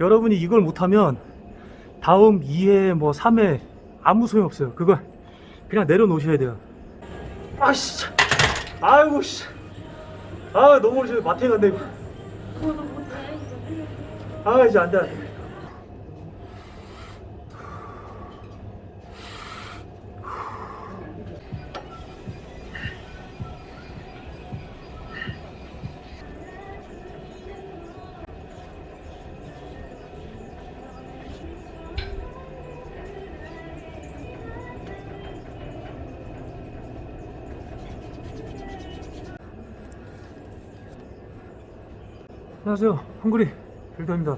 여러분이 이걸 못하면 다음 2회 뭐 3회 아무 소용 없어요. 그거 그냥 내려놓으셔야 돼요. 아씨, 참. 아이고 씨, 아 너무 오래 마트에 간다 이거. 아 이제 안 돼 안 돼. 안녕하세요. 헝그리 빌더입니다.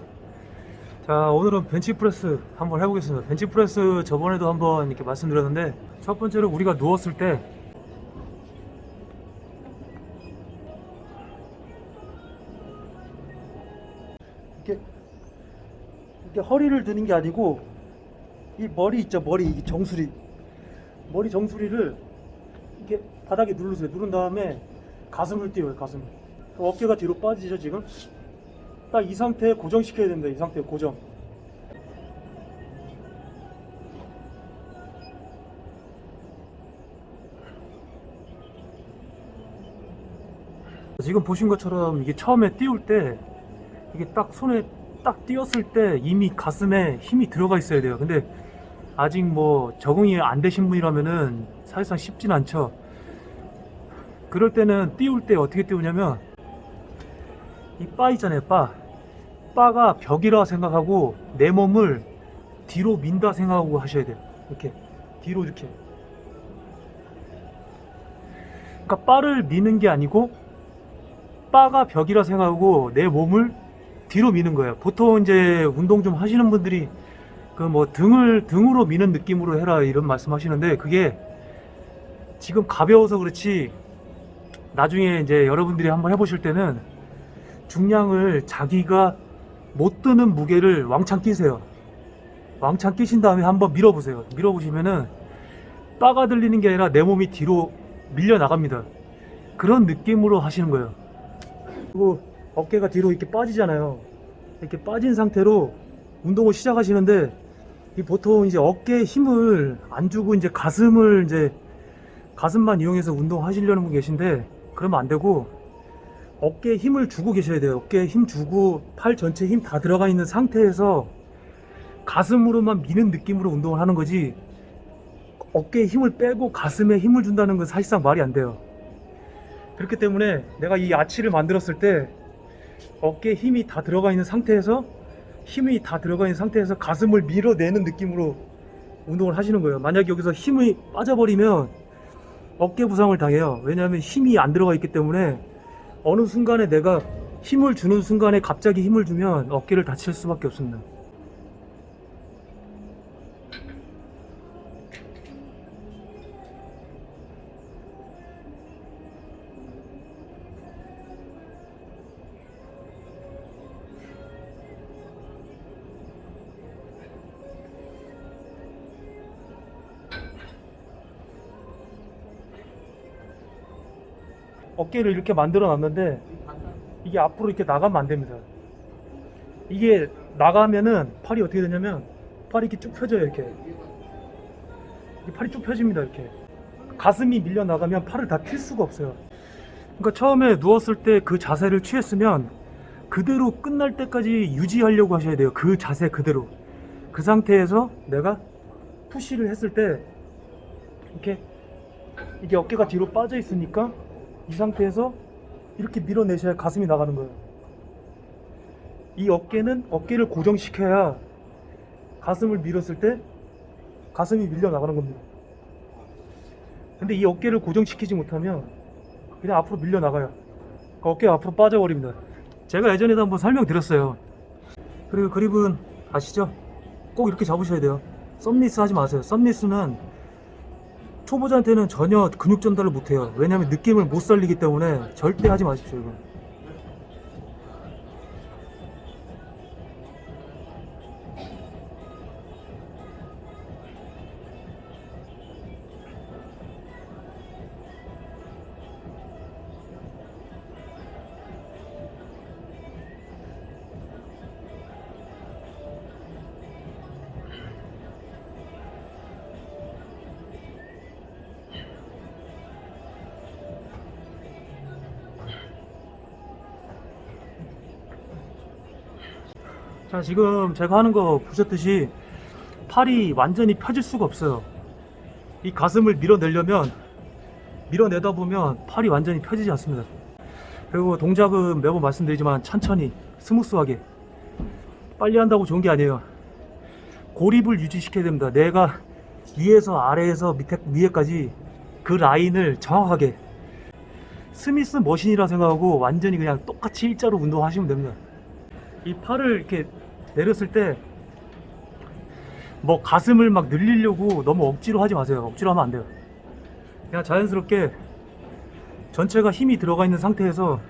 자, 오늘은 벤치프레스 한번 해보겠습니다. 벤치프레스 저번에도 한번 이렇게 말씀드렸는데, 첫 번째로 우리가 누웠을 때, 이렇게, 이렇게 허리를 드는 게 아니고, 이 머리 있죠, 머리, 이 정수리. 머리 정수리를 이렇게 바닥에 누르세요. 누른 다음에 가슴을 띄워요, 가슴을. 어깨가 뒤로 빠지죠, 지금? 딱 이 상태에 고정시켜야 됩니다. 이 상태에 고정. 지금 보신 것처럼 이게 처음에 띄울 때 이게 딱 손에 딱 띄었을 때 이미 가슴에 힘이 들어가 있어야 돼요. 근데 아직 뭐 적응이 안 되신 분이라면은 사실상 쉽진 않죠. 그럴 때는 띄울 때 어떻게 띄우냐면 이 바 있잖아요, 바. 바가 벽이라 생각하고 내 몸을 뒤로 민다 생각하고 하셔야 돼요. 이렇게 뒤로 이렇게. 그러니까 바를 미는 게 아니고 바가 벽이라 생각하고 내 몸을 뒤로 미는 거예요. 보통 이제 운동 좀 하시는 분들이 그 뭐 등을 등으로 미는 느낌으로 해라 이런 말씀하시는데 그게 지금 가벼워서 그렇지 나중에 이제 여러분들이 한번 해보실 때는 중량을 자기가 못 드는 무게를 왕창 끼세요. 왕창 끼신 다음에 한번 밀어보세요. 밀어보시면은 바가 들리는 게 아니라 내 몸이 뒤로 밀려 나갑니다. 그런 느낌으로 하시는 거예요. 그리고 어깨가 뒤로 이렇게 빠지잖아요. 이렇게 빠진 상태로 운동을 시작하시는데 이 보통 이제 어깨에 힘을 안 주고 이제 가슴을 이제 가슴만 이용해서 운동하시려는 분 계신데 그러면 안 되고 어깨에 힘을 주고 계셔야 돼요. 어깨에 힘 주고 팔 전체에 힘다 들어가 있는 상태에서 가슴으로만 미는 느낌으로 운동을 하는 거지 어깨에 힘을 빼고 가슴에 힘을 준다는 건 사실상 말이 안 돼요. 그렇기 때문에 내가 이 아치를 만들었을 때 어깨에 힘이 다 들어가 있는 상태에서 힘이 다 들어가 있는 상태에서 가슴을 밀어내는 느낌으로 운동을 하시는 거예요. 만약 여기서 힘이 빠져버리면 어깨 부상을 당해요. 왜냐하면 힘이 안 들어가 있기 때문에 어느 순간에 내가 힘을 주는 순간에 갑자기 힘을 주면 어깨를 다칠 수밖에 없습니다. 어깨를 이렇게 만들어 놨는데 이게 앞으로 이렇게 나가면 안 됩니다. 이게 나가면은 팔이 어떻게 되냐면 팔이 이렇게 쭉 펴져요 이렇게. 이 팔이 쭉 펴집니다 이렇게. 가슴이 밀려 나가면 팔을 다필 수가 없어요. 그러니까 처음에 누웠을 때 그 자세를 취했으면 그대로 끝날 때까지 유지하려고 하셔야 돼요. 그 자세 그대로. 그 상태에서 내가 푸시를 했을 때 이렇게 이게 어깨가 뒤로 빠져 있으니까 이 상태에서 이렇게 밀어내셔야 가슴이 나가는 거예요. 이 어깨는 어깨를 고정시켜야 가슴을 밀었을 때 가슴이 밀려 나가는 겁니다. 근데 이 어깨를 고정시키지 못하면 그냥 앞으로 밀려 나가요. 그 어깨가 앞으로 빠져버립니다. 제가 예전에도 한번 설명드렸어요. 그리고 그립은 아시죠? 꼭 이렇게 잡으셔야 돼요. 썸리스 하지 마세요. 썸리스는 초보자한테는 전혀 근육 전달을 못해요. 왜냐하면 느낌을 못 살리기 때문에 절대 하지 마십시오. 이거. 자, 지금 제가 하는 거 보셨듯이 팔이 완전히 펴질 수가 없어요. 이 가슴을 밀어내려면 밀어내다 보면 팔이 완전히 펴지지 않습니다. 그리고 동작은 매번 말씀드리지만 천천히 스무스하게 빨리 한다고 좋은 게 아니에요. 고립을 유지시켜야 됩니다. 내가 위에서 아래에서 밑에 위에까지 그 라인을 정확하게 스미스 머신이라 생각하고 완전히 그냥 똑같이 일자로 운동하시면 됩니다. 이 팔을 이렇게 내렸을 때 뭐 가슴을 막 늘리려고 너무 억지로 하지 마세요. 억지로 하면 안 돼요. 그냥 자연스럽게 전체가 힘이 들어가 있는 상태에서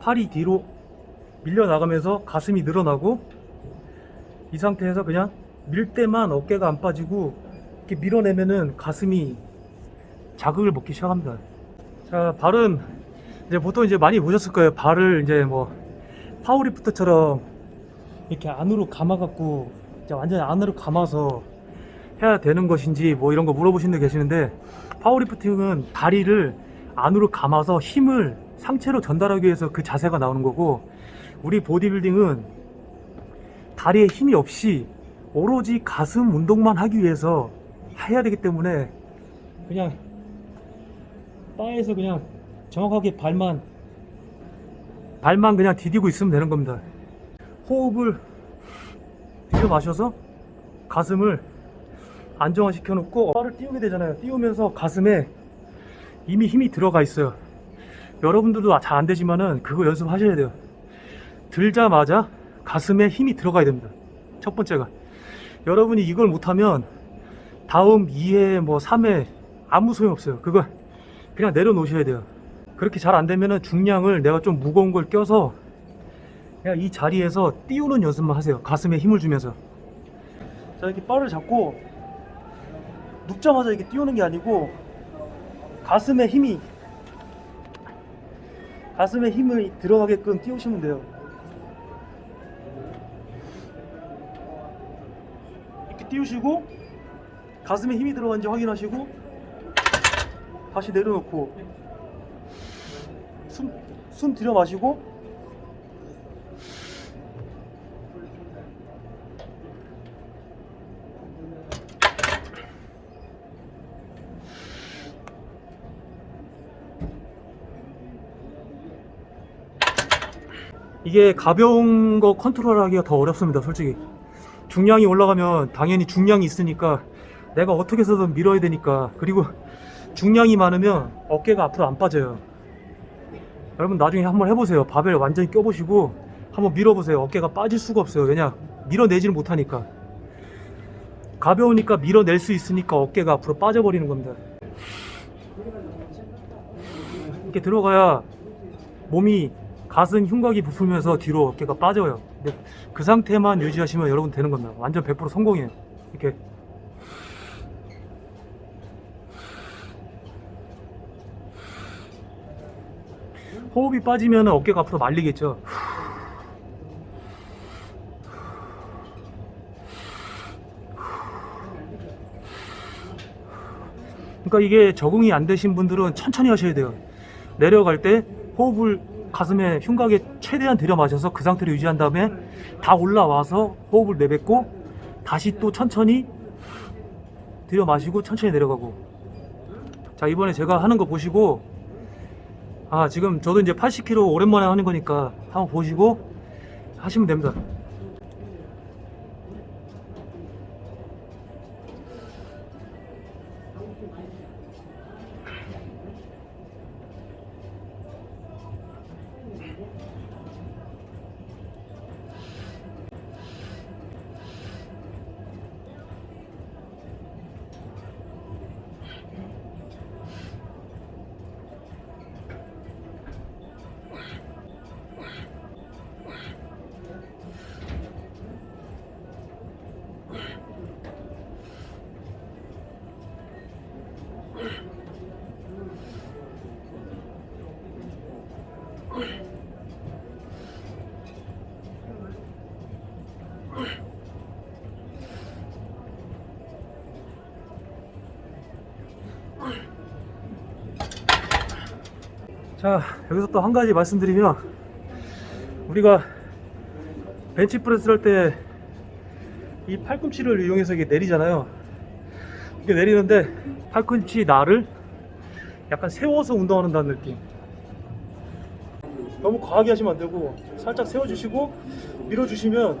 팔이 뒤로 밀려 나가면서 가슴이 늘어나고 이 상태에서 그냥 밀 때만 어깨가 안 빠지고 이렇게 밀어내면은 가슴이 자극을 먹기 시작합니다. 자, 발은 이제 보통 이제 많이 보셨을 거예요. 발을 이제 뭐 파워리프트처럼 이렇게 안으로 감아갖고 완전히 안으로 감아서 해야 되는 것인지 뭐 이런 거 물어보시는 분 계시는데 파워리프팅은 다리를 안으로 감아서 힘을 상체로 전달하기 위해서 그 자세가 나오는 거고 우리 보디빌딩은 다리에 힘이 없이 오로지 가슴 운동만 하기 위해서 해야 되기 때문에 그냥 바에서 그냥 정확하게 발만 발만 그냥 디디고 있으면 되는 겁니다. 호흡을 들여 마셔서 가슴을 안정화시켜 놓고 발을 띄우게 되잖아요. 띄우면서 가슴에 이미 힘이 들어가 있어요. 여러분들도 잘 안 되지만은 그거 연습하셔야 돼요. 들자마자 가슴에 힘이 들어가야 됩니다. 첫 번째가. 여러분이 이걸 못하면 다음 2회 뭐 3회 아무 소용 없어요. 그거 그냥 내려놓으셔야 돼요. 그렇게 잘 안 되면은 중량을 내가 좀 무거운 걸 껴서 그냥 이 자리에서 띄우는 연습만 하세요. 가슴에 힘을 주면서. 자, 이렇게 바를 잡고 눕자마자 이렇게 띄우는 게 아니고 가슴에 힘이 가슴에 힘을 들어가게끔 띄우시면 돼요. 이렇게 띄우시고 가슴에 힘이 들어간지 확인하시고 다시 내려놓고 숨, 숨 들여 마시고. 이게 가벼운 거 컨트롤하기가 더 어렵습니다 솔직히. 중량이 올라가면 당연히 중량이 있으니까 내가 어떻게 해서든 밀어야 되니까. 그리고 중량이 많으면 어깨가 앞으로 안 빠져요 여러분 나중에 한번 해보세요. 바벨 완전히 껴보시고 한번 밀어보세요. 어깨가 빠질 수가 없어요. 왜냐? 밀어내지를 못하니까. 가벼우니까 밀어낼 수 있으니까 어깨가 앞으로 빠져버리는 겁니다. 이렇게 들어가야 몸이 가슴 흉곽이 부풀면서 뒤로 어깨가 빠져요. 근데 그 상태만 유지하시면 여러분 되는 겁니다. 완전 100% 성공이에요. 이렇게 호흡이 빠지면 어깨가 앞으로 말리겠죠. 그러니까 이게 적응이 안 되신 분들은 천천히 하셔야 돼요. 내려갈 때 호흡을 가슴에 흉곽에 최대한 들여 마셔서 그 상태로 유지한 다음에 다 올라와서 호흡을 내뱉고 다시 또 천천히 들여 마시고 천천히 내려가고 자 이번에 제가 하는 거 보시고 아 지금 저도 이제 80kg 오랜만에 하는 거니까 한번 보시고 하시면 됩니다 자 여기서 또 한 가지 말씀드리면 우리가 벤치프레스 할 때 이 팔꿈치를 이용해서 이게 내리잖아요. 이게 내리는데 팔꿈치 날을 약간 세워서 운동한다는 느낌. 너무 과하게 하시면 안 되고 살짝 세워주시고 밀어주시면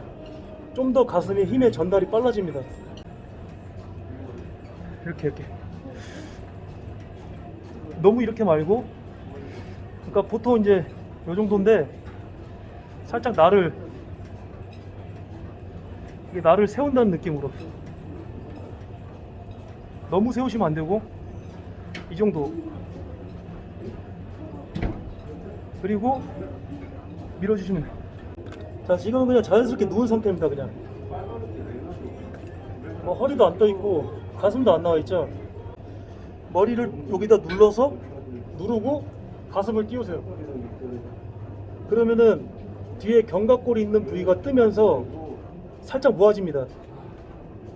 좀 더 가슴에 힘의 전달이 빨라집니다. 이렇게 이렇게. 너무 이렇게 말고 그러니까 보통 이제 요 정도인데 살짝 나를 이게 나를 세운다는 느낌으로 너무 세우시면 안 되고 이 정도 그리고 밀어주시면 돼요. 자 지금은 그냥 자연스럽게 누운 상태입니다 그냥. 뭐 허리도 안 떠 있고 가슴도 안 나와 있죠? 머리를 여기다 눌러서 누르고 가슴을 띄우세요. 그러면은 뒤에 견갑골이 있는 부위가 뜨면서 살짝 모아집니다.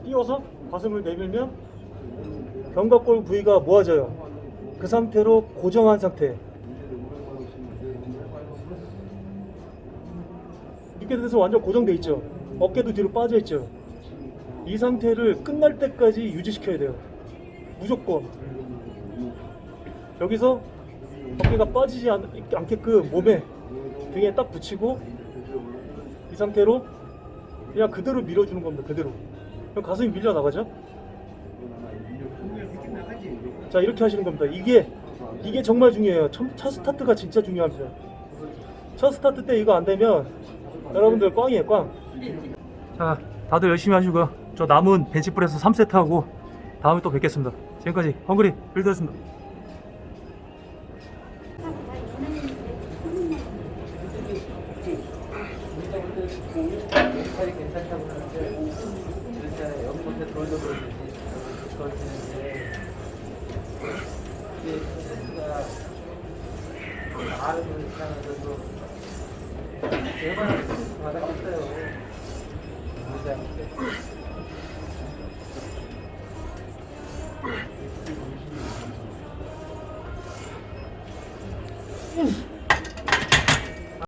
띄워서 가슴을 내밀면 견갑골 부위가 모아져요. 그 상태로 고정한 상태 돼서 완전 고정돼 있죠. 어깨도 뒤로 빠져 있죠. 이 상태를 끝날 때까지 유지시켜야 돼요. 무조건. 여기서 어깨가 빠지지 않, 않게끔 몸에 등에 딱 붙이고 이 상태로 그냥 그대로 밀어주는 겁니다 그대로. 그럼 가슴이 밀려 나가죠? 자 이렇게 하시는 겁니다. 이게 이게 정말 중요해요. 첫, 첫 스타트가 진짜 중요합니다. 첫 스타트 때 이거 안 되면 여러분들 꽝이에요 꽝 자, 다들 열심히 하시고요. 저 남은 벤치프레스 3세트 하고 다음에 또 뵙겠습니다. 지금까지 헝그리 빌드였습니다. 이게 스트레스가 나르는 입장에서 스트레스 받았겠어요. 의사한테.